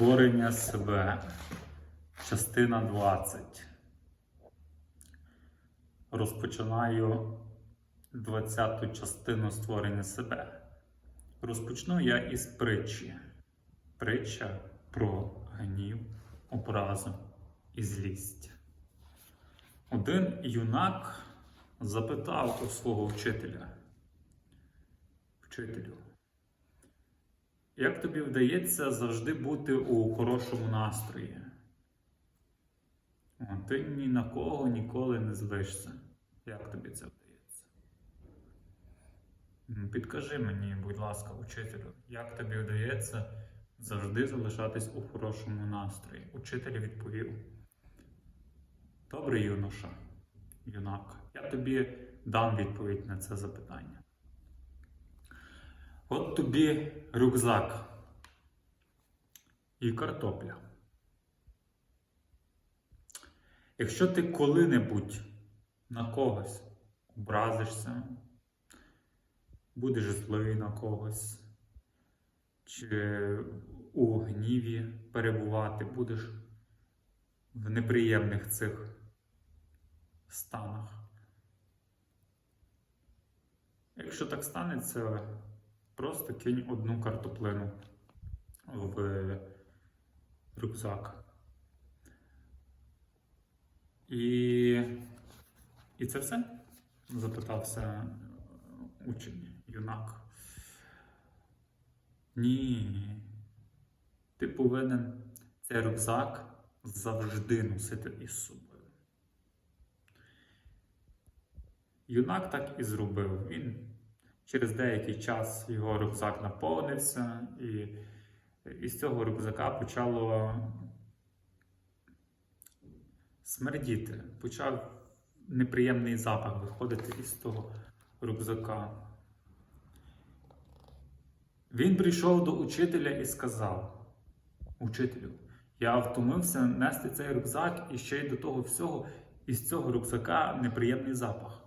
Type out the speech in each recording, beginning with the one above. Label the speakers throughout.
Speaker 1: Створення себе. Частина 20. Розпочинаю 20-ту частину створення себе. Розпочну я із притчі. Притча про гнів, образу і злість. Один юнак запитав у свого вчителя. Вчителю, як тобі вдається завжди бути у хорошому настрої? Ти ні на кого ніколи не злишся. Як тобі це вдається? Підкажи мені, будь ласка, учителю, як тобі вдається завжди залишатись у хорошому настрої? Учитель відповів: Добре, юноша, юнак, я тобі дам відповідь на це запитання. От тобі рюкзак і картопля. Якщо ти коли-небудь на когось образишся, будеш злий на когось, чи у гніві перебувати, будеш в неприємних цих станах. Якщо так станеться, просто кинь одну картоплину в рюкзак. І, і це все? запитався учень, юнак. Ні. Ти повинен цей рюкзак завжди носити із собою. Юнак так і зробив. Він через деякий час його рюкзак наповнився, і із цього рюкзака почало смердіти. Почав неприємний запах виходити із того рюкзака. Він прийшов до учителя і сказав: Учителю, я втомився нести цей рюкзак і ще й до того всього із цього рюкзака неприємний запах.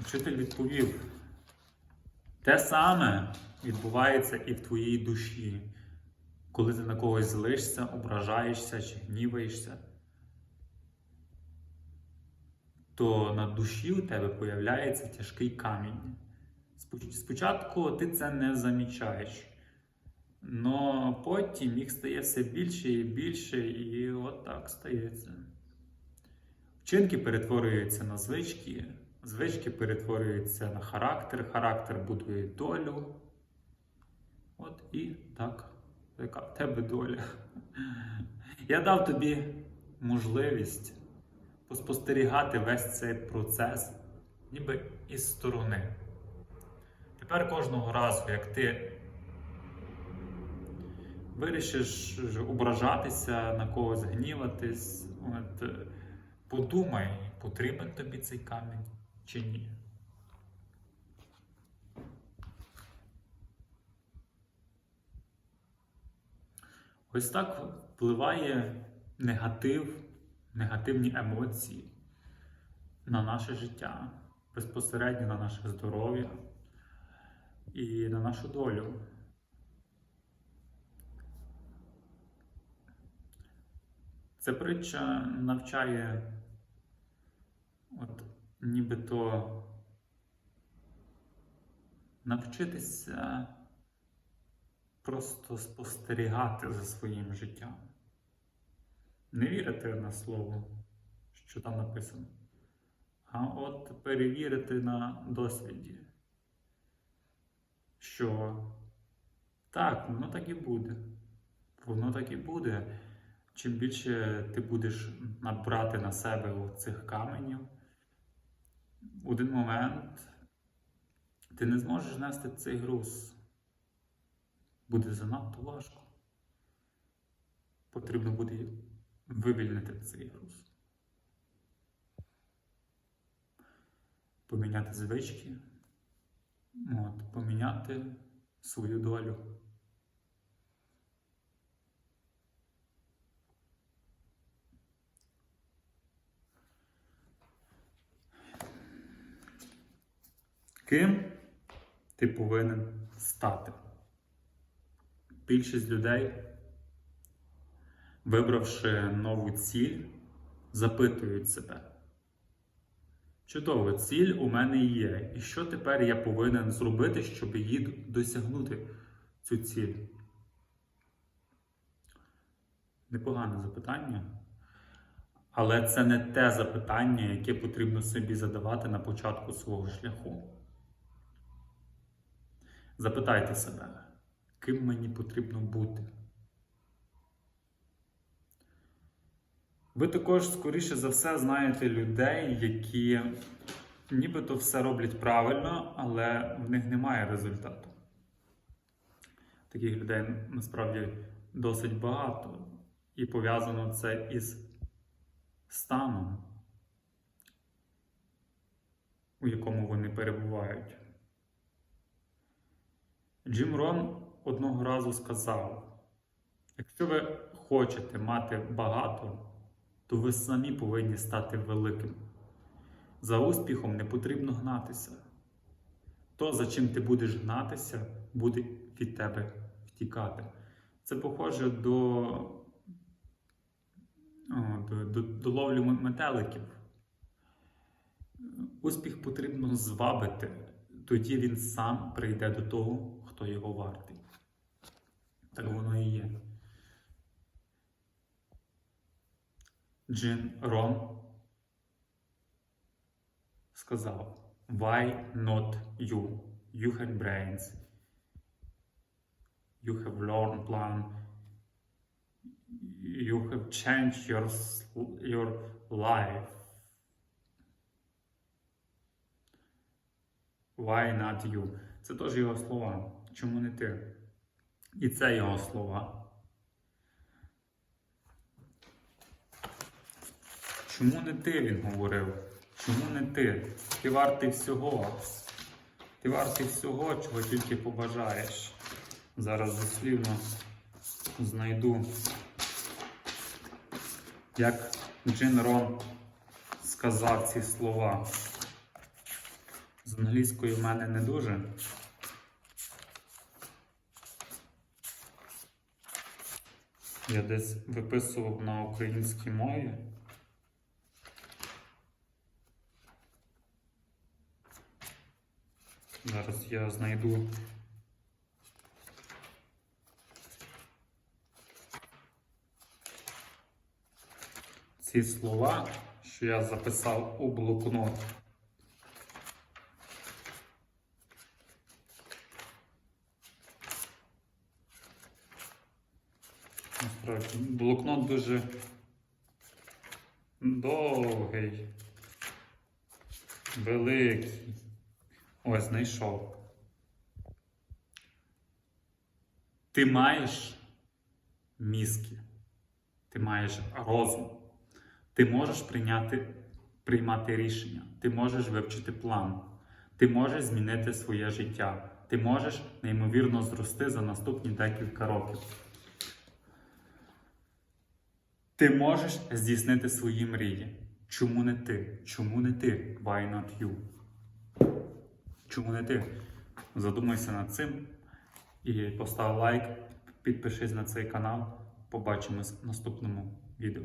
Speaker 1: Учитель відповів: те саме відбувається і в твоїй душі, коли ти на когось злишся, ображаєшся чи гніваєшся, то на душі у тебе появляється тяжкий камінь. Спочатку ти це не замічаєш, але потім їх стає все більше і більше, і от так стається. Вчинки перетворюються на звички, звички перетворюються на характер, характер будує долю. От і так, яка в тебе доля. Я дав тобі можливість поспостерігати весь цей процес, ніби із сторони. Тепер кожного разу, як ти вирішиш ображатися на когось, гніватись, от, подумай, потрібен тобі цей камінь чи ні. Ось так впливає негатив, негативні емоції на наше життя, безпосередньо на наше здоров'я і на нашу долю. Ця притча навчає, от нібито навчитися просто спостерігати за своїм життям. Не вірити на слово, що там написано, а от перевірити на досвіді, що так, воно так і буде. Воно так і буде. Чим більше ти будеш набрати на себе цих каменів, один момент ти не зможеш нести цей груз. Буде занадто важко. Потрібно буде вивільнити цей груз. Поміняти звички, от, поміняти свою долю. Ким ти повинен стати? більшість людей, вибравши нову ціль, запитують себе. Чудово, ціль у мене є. І що тепер я повинен зробити, щоб її досягнути цю ціль? Непогане запитання. Але це не те запитання, яке потрібно собі задавати на початку свого шляху. Запитайте себе, ким мені потрібно бути. Ви також, скоріше за все, знаєте людей, які нібито все роблять правильно, але в них немає результату. Таких людей насправді досить багато. І пов'язано це із станом, у якому вони перебувають. Джим Рон одного разу сказав: якщо ви хочете мати багато, то ви самі повинні стати великим. За успіхом не потрібно гнатися. То, за чим ти будеш гнатися, буде від тебе втікати. Це похоже до, до, до, до ловлі метеликів. Успіх потрібно звабити, тоді він сам прийде до того, хто його вартий. Так воно і є. Джин Рон сказав: Why not you? You have brains. You have learned plan. You have changed your, your life. Why not you? Це теж його слова. Чому не ти? І це його слова. Чому не ти, він говорив? Чому не ти? Ти вартий всього. Ти вартий всього, чого тільки побажаєш. Зараз дослівно знайду, як Джин Рон сказав ці слова. З англійської в мене не дуже. Я десь виписував на українській мові. Зараз я знайду. Ці слова, що я записав у блокнот. Насправді, блокнот дуже довгий, великий. Ось знайшов. Ти маєш мізки, ти маєш розум, ти можеш прийняти, приймати рішення, ти можеш вивчити план, ти можеш змінити своє життя, ти можеш неймовірно зрости за наступні декілька років. Ти можеш здійснити свої мрії. Чому не ти? Чому не ти? Why not you? Чому не ти? Задумайся над цим і постав лайк, підпишись на цей канал. Побачимось в наступному відео.